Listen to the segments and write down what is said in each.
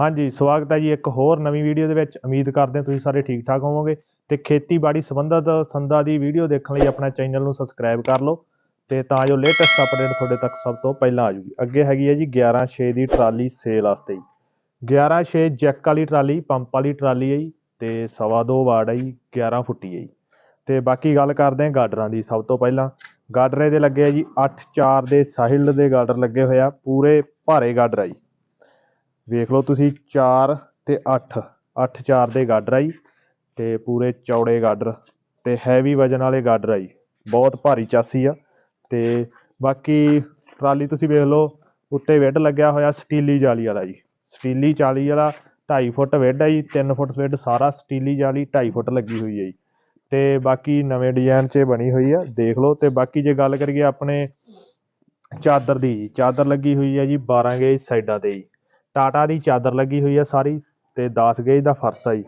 ਹਾਂਜੀ, ਸਵਾਗਤ ਹੈ ਜੀ ਇੱਕ ਹੋਰ ਨਵੀਂ ਵੀਡੀਓ ਦੇ ਵਿੱਚ। ਉਮੀਦ ਕਰਦੇ ਹਾਂ ਤੁਸੀਂ ਸਾਰੇ ਠੀਕ ਠਾਕ ਹੋਵੋਗੇ ਤੇ ਖੇਤੀਬਾੜੀ ਸੰਬੰਧਿਤ ਸੰਦਾਂ ਦੀ ਵੀਡੀਓ ਦੇਖਣ ਲਈ ਆਪਣਾ ਚੈਨਲ ਨੂੰ ਸਬਸਕ੍ਰਾਈਬ ਕਰ ਲਓ ਤੇ ਤਾਂ ਜੋ ਲੇਟੈਸਟ ਅਪਡੇਟ ਤੁਹਾਡੇ ਤੱਕ ਸਭ ਤੋਂ ਪਹਿਲਾਂ ਆ ਜੂਗੀ ਅੱਗੇ ਹੈਗੀ ਹੈ ਜੀ 11.6 ਦੀ ਟਰਾਲੀ ਸੇਲ ਵਾਸਤੇ ਜੀ। 11.6 ਜੈਕ ਵਾਲੀ ਟਰਾਲੀ, ਪੰਪ ਵਾਲੀ ਟਰਾਲੀ ਹੈ ਜੀ ਤੇ ਸਵਾ ਦੋ ਵਾਰਡ ਹੈ ਜੀ 11 ਫੁੱਟੀ ਹੈ ਜੀ। ਤੇ ਬਾਕੀ ਗੱਲ ਕਰਦੇ ਹਾਂ ਗਾਡਰਾਂ ਦੀ ਸਭ ਤੋਂ ਪਹਿਲਾਂ। ਗਾਡਰੇ ਦੇ ਲੱਗੇ ਆ ਜੀ 8-4 ਦੇ ਸਾਹਿਲ ਦੇ ਗਾਡਰ ਲੱਗੇ ਹੋਏ ਆ, ਪੂਰੇ ਭਾਰੇ ਗਾਡਰ ਆ ਜੀ। ਵੇਖ ਲਓ ਤੁਸੀਂ 4 ਤੇ 8 8 4 ਦੇ ਗਾਡਰ ਆ ਜੀ ਤੇ ਪੂਰੇ ਚੌੜੇ ਗਾਡਰ ਤੇ ਹੈਵੀ ਵਜਨ ਵਾਲੇ ਗਾਡਰ ਆ ਜੀ। ਬਹੁਤ ਭਾਰੀ ਚਾਸੀ ਆ ਤੇ ਬਾਕੀ ਟਰਾਲੀ ਤੁਸੀਂ ਵੇਖ ਲਓ, ਉੱਤੇ ਵਿੱਡ ਲੱਗਿਆ ਹੋਇਆ ਸਟੀਲੀ ਜਾਲੀ ਵਾਲਾ ਜੀ। ਸਟੀਲੀ ਜਾਲੀ ਵਾਲਾ 2.5 ਫੁੱਟ ਵਿੱਡ ਆ ਜੀ 3 ਫੁੱਟ ਵਿੱਡ ਸਾਰਾ ਸਟੀਲੀ ਜਾਲੀ 2.5 ਫੁੱਟ ਲੱਗੀ ਹੋਈ ਹੈ ਜੀ। ਤੇ ਬਾਕੀ ਨਵੇਂ ਡਿਜ਼ਾਈਨ 'ਚ ਬਣੀ ਹੋਈ ਆ, ਦੇਖ ਲਓ। ਤੇ ਬਾਕੀ ਜੇ ਗੱਲ ਕਰੀਏ ਆਪਣੇ ਚਾਦਰ ਦੀ, ਚਾਦਰ ਲੱਗੀ ਹੋਈ ਹੈ ਜੀ 12 ਗੇਜ ਸਾਈਡਾਂ ਤੇ ਜੀ। ਟਾਟਾ ਦੀ ਚਾਦਰ ਲੱਗੀ ਹੋਈ ਹੈ ਸਾਰੀ ਤੇ 10 ਗੇਜ ਦਾ ਫਰਸ਼ ਆ ਜੀ।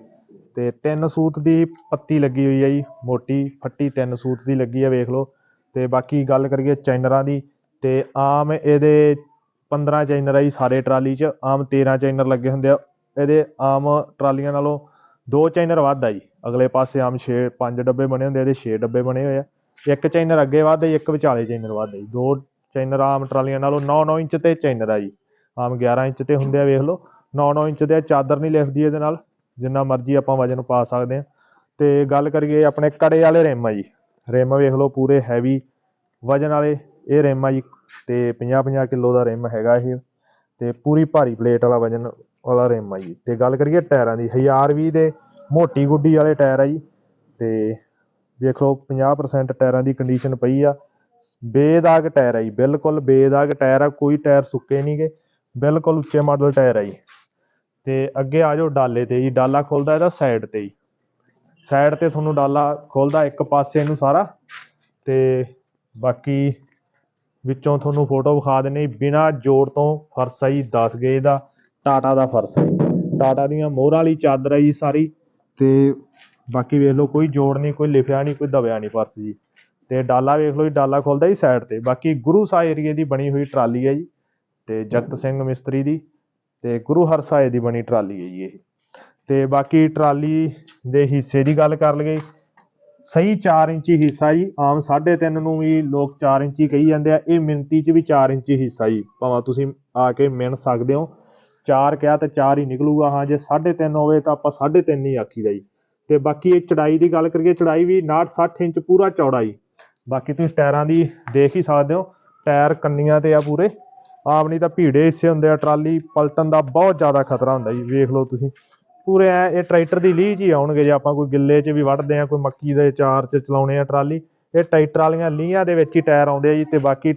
ਤੇ ਤਿੰਨ ਸੂਤ ਦੀ ਪੱਤੀ ਲੱਗੀ ਹੋਈ ਹੈ ਜੀ ਮੋਟੀ ਫੱਟੀ ਤਿੰਨ ਸੂਤ ਦੀ ਲੱਗੀ ਹੈ ਵੇਖ ਲਓ। ਤੇ ਬਾਕੀ ਗੱਲ ਕਰੀਏ ਚੈਨਰਾਂ ਦੀ ਤੇ ਆਮ ਇਹਦੇ 15 ਚੈਨਰ ਆ ਜੀ ਸਾਰੇ ਟਰਾਲੀ 'ਚ ਆਮ 13 ਚੈਨਰ ਲੱਗੇ ਹੁੰਦੇ ਆ। ਇਹਦੇ ਆਮ ਟਰਾਲੀਆਂ ਨਾਲੋਂ ਦੋ ਚੈਨਰ ਵੱਧ ਆ ਜੀ। ਅਗਲੇ ਪਾਸੇ ਆਮ 6 5 ਡੱਬੇ ਬਣੇ ਹੁੰਦੇ ਆ, ਇਹਦੇ 6 ਡੱਬੇ ਬਣੇ ਹੋਏ ਆ। ਇੱਕ ਚੈਨਰ ਅੱਗੇ ਵੱਧ ਆ ਇੱਕ ਵਿਚਾਲੇ ਚੈਨਰ ਵੱਧ ਆ ਜੀ। ਦੋ ਚੈਨਰ ਆਮ ਟਰਾਲੀਆਂ ਨਾਲੋਂ 9-9 ਇੰਚ ਤੇ ਚੈਨਰ ਆ ਜੀ। ਆਮ 11 ਇੰਚ ਤੇ ਹੁੰਦੇ ਆ, ਵੇਖ ਲਓ। 9-9 ਇੰਚ ਦੇ ਚਾਦਰ ਨਹੀਂ ਲਿਖਦੀ ਇਹਦੇ ਨਾਲ। ਜਿੰਨਾ ਮਰਜ਼ੀ ਆਪਾਂ ਵਜਨ ਪਾ ਸਕਦੇ ਆ ਤੇ ਗੱਲ ਕਰੀਏ ਆਪਣੇ ਕੜੇ ਵਾਲੇ ਰਿਮ ਆ ਜੀ। ਰਿਮ ਵੇਖ ਲਓ, ਪੂਰੇ ਹੈਵੀ ਵਜਨ ਵਾਲੇ। ਇਹ ਰਿਮ ਆ ਜੀ, ਤੇ 50-50 ਕਿਲੋ ਦਾ ਰਿਮ ਹੈਗਾ ਇਹ। ਤੇ ਪੂਰੀ ਭਾਰੀ ਪਲੇਟ ਵਾਲਾ ਵਜਨ ਵਾਲਾ ਰਿਮ ਆ ਜੀ। ਤੇ ਗੱਲ ਕਰੀਏ ਟਾਇਰਾਂ ਦੀ 1020 ਦੇ ਮੋਟੀ ਗੁੱਡੀ ਵਾਲੇ ਟਾਇਰ ਆ ਜੀ। ਤੇ ਵੇਖ ਲਓ 50% ਟਾਇਰਾਂ ਦੀ ਕੰਡੀਸ਼ਨ ਪਈ ਆ। ਬੇਦਾਗ ਟਾਇਰ ਆ ਜੀ, ਬਿਲਕੁਲ ਬੇਦਾਗ ਟਾਇਰ ਆ। ਕੋਈ ਟਾਇਰ ਸੁੱਕੇ ਨਹੀਂਗੇ ਬਿਲਕੁਲ ਉੱਚੇ ਮਾਡਲ ਟਾਇਰ ਆ ਜੀ। ਤੇ ਅੱਗੇ ਆ ਜਾਓ ਡਾਲੇ ਤੇ ਜੀ। ਡਾਲਾ ਖੁੱਲਦਾ ਇਹਦਾ ਸਾਈਡ ਤੇ ਜੀ। ਸਾਈਡ ਤੇ ਤੁਹਾਨੂੰ ਡਾਲਾ ਖੁੱਲਦਾ ਇੱਕ ਪਾਸੇ ਨੂੰ ਸਾਰਾ। ਤੇ ਬਾਕੀ ਵਿੱਚੋਂ ਤੁਹਾਨੂੰ ਫੋਟੋ ਵਿਖਾ ਦਿੰਨੇ ਬਿਨਾ ਜੋੜ ਤੋਂ ਫਰਸ਼ ਆ ਜੀ 10 ਗੇਜ ਦਾ, ਟਾਟਾ ਦਾ ਫਰਸ਼ ਹੈ ਜੀ। ਟਾਟਾ ਦੀਆਂ ਮੋਹਰਾਂ ਵਾਲੀ ਚਾਦਰ ਹੈ ਜੀ ਸਾਰੀ। ਤੇ ਬਾਕੀ ਵੇਖ ਲਓ, ਕੋਈ ਜੋੜ ਨਹੀਂ, ਕੋਈ ਲਿਖਿਆ ਨਹੀਂ, ਕੋਈ ਦਬਿਆ ਨਹੀਂ ਫਰਸ਼ ਜੀ। ਤੇ ਡਾਲਾ ਵੇਖ ਲਓ ਜੀ, ਡਾਲਾ ਖੁੱਲਦਾ ਜੀ ਸਾਈਡ ਤੇ। ਬਾਕੀ ਗੁਰੂ ਸਾਹਿਬ ਏਰੀਏ ਦੀ ਬਣੀ ਹੋਈ ਟਰਾਲੀ ਹੈ ਜੀ। ਤੇ ਜਗਤ ਸਿੰਘ ਮਿਸਤਰੀ ਦੀ ਤੇ ਗੁਰੂ ਹਰਸਾਏ ਦੀ ਬਣੀ ਟਰਾਲੀ ਹੈ ਜੀ ਇਹ। ਤੇ ਬਾਕੀ ਟਰਾਲੀ ਦੇ ਹਿੱਸੇ ਦੀ ਗੱਲ ਕਰ ਲਈਏ, ਸਹੀ 4 ਇੰਚੀ ਹਿੱਸਾ ਜੀ, ਆਮ 3.5 ਨੂੰ ਵੀ ਲੋਕ 4 ਇੰਚੀ ਕਹੀ ਜਾਂਦੇ ਆ, ਇਹ ਮਿੰਤੀ 'ਚ ਵੀ 4 ਇੰਚੀ ਹਿੱਸਾ ਜੀ। ਭਾਵੇਂ ਤੁਸੀਂ ਆ ਕੇ ਮਿਣ ਸਕਦੇ ਹੋ 4 ਕਿਹਾ ਤਾਂ 4 ਹੀ ਨਿਕਲੂਗਾ, ਹਾਂ ਜੇ 3.5 ਹੋਵੇ ਤਾਂ ਆਪਾਂ 3.5 ਹੀ ਆਖੀਦਾ ਜੀ। ਤੇ ਬਾਕੀ ਇਹ ਚੜਾਈ ਦੀ ਗੱਲ ਕਰੀਏ, ਚੜਾਈ ਵੀ 59 60 ਇੰਚ ਪੂਰਾ ਚੌੜਾ ਜੀ। ਬਾਕੀ ਤੁਸੀਂ ਟਾਇਰਾਂ ਦੀ ਦੇਖ ਹੀ ਸਕਦੇ ਹੋ, ਟਾਇਰ ਕੰਨੀਆਂ ਤੇ ਆ ਪੂਰੇ। ਆਪ ਨਹੀਂ ਤਾਂ ਭੀੜੇ ਹਿੱਸੇ ਹੁੰਦੇ ਆ, ਟਰਾਲੀ ਪਲਟਣ ਦਾ ਬਹੁਤ ਜ਼ਿਆਦਾ ਖਤਰਾ ਹੁੰਦਾ ਜੀ, ਵੇਖ ਲਓ ਤੁਸੀਂ। ਪੂਰੇ ਐ, ਇਹ ਟਰੈਕਟਰ ਦੀ ਲੀਹ 'ਚ ਹੀ ਆਉਣਗੇ ਜੇ ਆਪਾਂ ਕੋਈ ਗਿੱਲੇ 'ਚ ਵੀ ਵੱਢਦੇ ਆ, ਕੋਈ ਮੱਕੀ ਦੇ ਚਾਰ 'ਚ ਚਲਾਉਣੇ ਆ ਟਰਾਲੀ, ਇਹ ਟਰੈਕਟਰ ਵਾਲੀਆਂ ਲੀਹਾਂ ਦੇ ਵਿੱਚ ਹੀ ਟਾਇਰ ਆਉਂਦੇ ਆ ਜੀ ਤੇ ਬਾਕੀ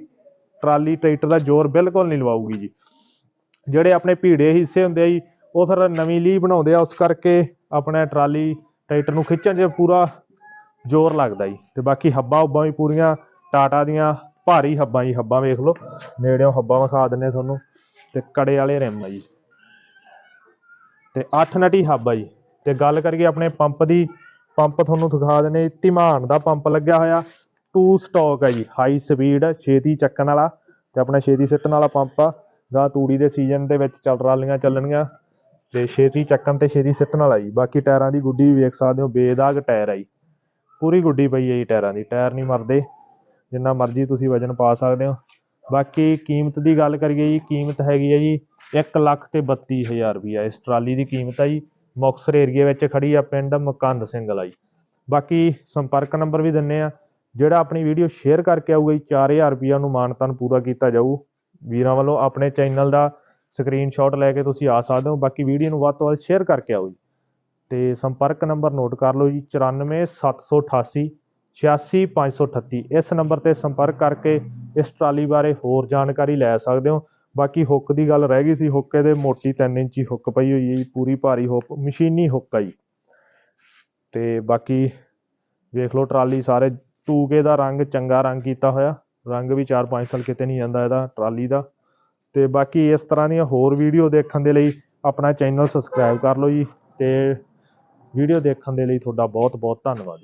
ਟਰਾਲੀ ਟਰੈਕਟਰ ਦਾ ਜ਼ੋਰ ਬਿਲਕੁਲ ਨਹੀਂ ਲਵਾਊਗੀ ਜੀ। ਜਿਹੜੇ ਆਪਣੇ ਭੀੜੇ ਹਿੱਸੇ ਹੁੰਦੇ ਆ ਜੀ, ਉਹ ਫਿਰ ਨਵੀਂ ਲੀਹ ਬਣਾਉਂਦੇ ਆ, ਉਸ ਕਰਕੇ ਆਪਣੇ ਟਰਾਲੀ ਟਰੈਕਟਰ ਨੂੰ ਖਿੱਚਣ 'ਚ ਪੂਰਾ ਜ਼ੋਰ ਲੱਗਦਾ ਜੀ। ਤੇ ਬਾਕੀ ਹੱਬਾਂ ਹੁੱਬਾਂ ਵੀ ਪੂਰੀਆਂ, ਟਾਟਾ ਦੀਆਂ ਭਾਰੀ ਹੱਬਾਂ ਜੀ, ਹੱਬਾਂ ਵੇਖ ਲਓ। ਨੇੜਿਓਂ ਹੱਬਾਂ ਵਿਖਾ ਦਿੰਨੇ ਤੁਹਾਨੂੰ। ਤੇ ਕੜੇ ਵਾਲੇ ਰਿਮ ਆ ਜੀ। ਤੇ 8 ਨਟੀ ਹੱਬ ਆ ਜੀ। ਤੇ ਗੱਲ ਕਰੀਏ ਆਪਣੇ ਪੰਪ ਦੀ, ਪੰਪ ਤੁਹਾਨੂੰ ਦਿਖਾ ਦਿੰਨੇ ਧੀਮਾਨ ਦਾ ਪੰਪ ਲੱਗਿਆ ਹੋਇਆ। ਟੂ ਸਟਾਕ ਆ ਜੀ। ਹਾਈ ਸਪੀਡ ਛੇਤੀ ਚੱਕਣ ਵਾਲਾ ਤੇ ਆਪਣਾ ਛੇਤੀ ਸਿੱਟਣ ਵਾਲਾ ਪੰਪ ਆ। ਗਾ ਤੂੜੀ ਦੇ ਸੀਜ਼ਨ ਦੇ ਵਿੱਚ ਚੱਲ ਰਾਲੀਆਂ ਚੱਲਣਗੀਆਂ। ਤੇ ਛੇਤੀ ਚੱਕਣ ਤੇ ਛੇਤੀ ਸਿੱਟਣ ਵਾਲਾ ਜੀ। ਬਾਕੀ ਟਾਇਰਾਂ ਦੀ ਗੁੱਡੀ ਵੀ ਵੇਖ ਸਕਦੇ ਹੋ। ਬੇਦਾਗ ਟਾਇਰ ਆ ਜੀ। ਪੂਰੀ ਗੁੱਡੀ ਪਈ ਹੈ ਜੀ ਟਾਇਰਾਂ ਦੀ। ਟਾਇਰ ਨਹੀਂ ਮਰਦੇ। ਜਿੰਨਾ ਮਰਜ਼ੀ ਤੁਸੀਂ ਵਜਨ ਪਾ ਸਕਦੇ ਹੋ। ਬਾਕੀ ਕੀਮਤ ਦੀ ਗੱਲ ਕਰੀਏ ਜੀ, ਕੀਮਤ ਹੈਗੀ ਹੈ ਜੀ 1 ਲੱਖ ਤੇ 32000 ਰੁਪਈਆ। ਇਸ ਟਰਾਲੀ ਦੀ ਕੀਮਤ ਹੈ ਜੀ, ਮੁਕਤਸਰ ਏਰੀਏ ਵਿੱਚ ਖੜੀ ਆ ਪਿੰਡ ਮਕੰਦ ਸਿੰਘਲਾ ਜੀ। ਬਾਕੀ ਸੰਪਰਕ ਨੰਬਰ ਵੀ ਦਿੰਨੇ ਆ, ਜਿਹੜਾ ਆਪਣੀ ਵੀਡੀਓ ਸ਼ੇਅਰ ਕਰਕੇ ਆਊਗਾ ਜੀ 4000 ਰੁਪਈਆ ਨੂੰ ਮਾਨਤਾਨ ਪੂਰਾ ਕੀਤਾ ਜਾਊ। ਵੀਰਾਂ ਵੱਲੋਂ ਆਪਣੇ ਚੈਨਲ ਦਾ ਸਕਰੀਨਸ਼ਾਟ ਲੈ ਕੇ ਤੁਸੀਂ ਆ ਸਕਦੇ ਹੋ। ਬਾਕੀ ਵੀਡੀਓ ਨੂੰ ਵੱਧ ਤੋਂ ਵੱਧ ਸ਼ੇਅਰ ਕਰਕੇ ਆਓ ਜੀ। ਤੇ ਸੰਪਰਕ ਨੰਬਰ ਨੋਟ ਕਰ ਲਓ ਜੀ 94788 86538 ਇਸ ਨੰਬਰ ਤੇ ਸੰਪਰਕ ਕਰਕੇ ਇਸ ਟਰਾਲੀ ਬਾਰੇ ਹੋਰ ਜਾਣਕਾਰੀ ਲੈ ਸਕਦੇ ਹੋ। ਬਾਕੀ ਹੁੱਕ ਦੀ ਗੱਲ ਰਹਿ ਗਈ ਸੀ, ਹੁੱਕ ਇਹਦੇ ਮੋਟੀ 3 ਇੰਚੀ ਹੁੱਕ ਪਈ ਹੋਈ ਹੈ ਜੀ, ਪੂਰੀ ਭਾਰੀ ਹੁੱਕ, ਮਸ਼ੀਨੀ ਹੁੱਕ ਆ ਜੀ। ਤੇ ਬਾਕੀ ਵੇਖ ਲਓ ਟਰਾਲੀ ਸਾਰੇ ਟੂਕੇ ਦਾ ਰੰਗ ਚੰਗਾ ਰੰਗ ਕੀਤਾ ਹੋਇਆ। ਰੰਗ ਵੀ 4-5 ਸਾਲ ਕਿਤੇ ਨਹੀਂ ਜਾਂਦਾ ਇਹਦਾ ਟਰਾਲੀ ਦਾ। ਤੇ ਬਾਕੀ ਇਸ ਤਰ੍ਹਾਂ ਦੀਆਂ ਹੋਰ ਵੀਡੀਓ ਦੇਖਣ ਦੇ ਲਈ ਆਪਣਾ ਚੈਨਲ ਸਬਸਕ੍ਰਾਈਬ ਕਰ ਲਓ ਜੀ। ਤੇ ਵੀਡੀਓ ਦੇਖਣ ਦੇ ਲਈ ਤੁਹਾਡਾ ਬਹੁਤ ਬਹੁਤ ਧੰਨਵਾਦ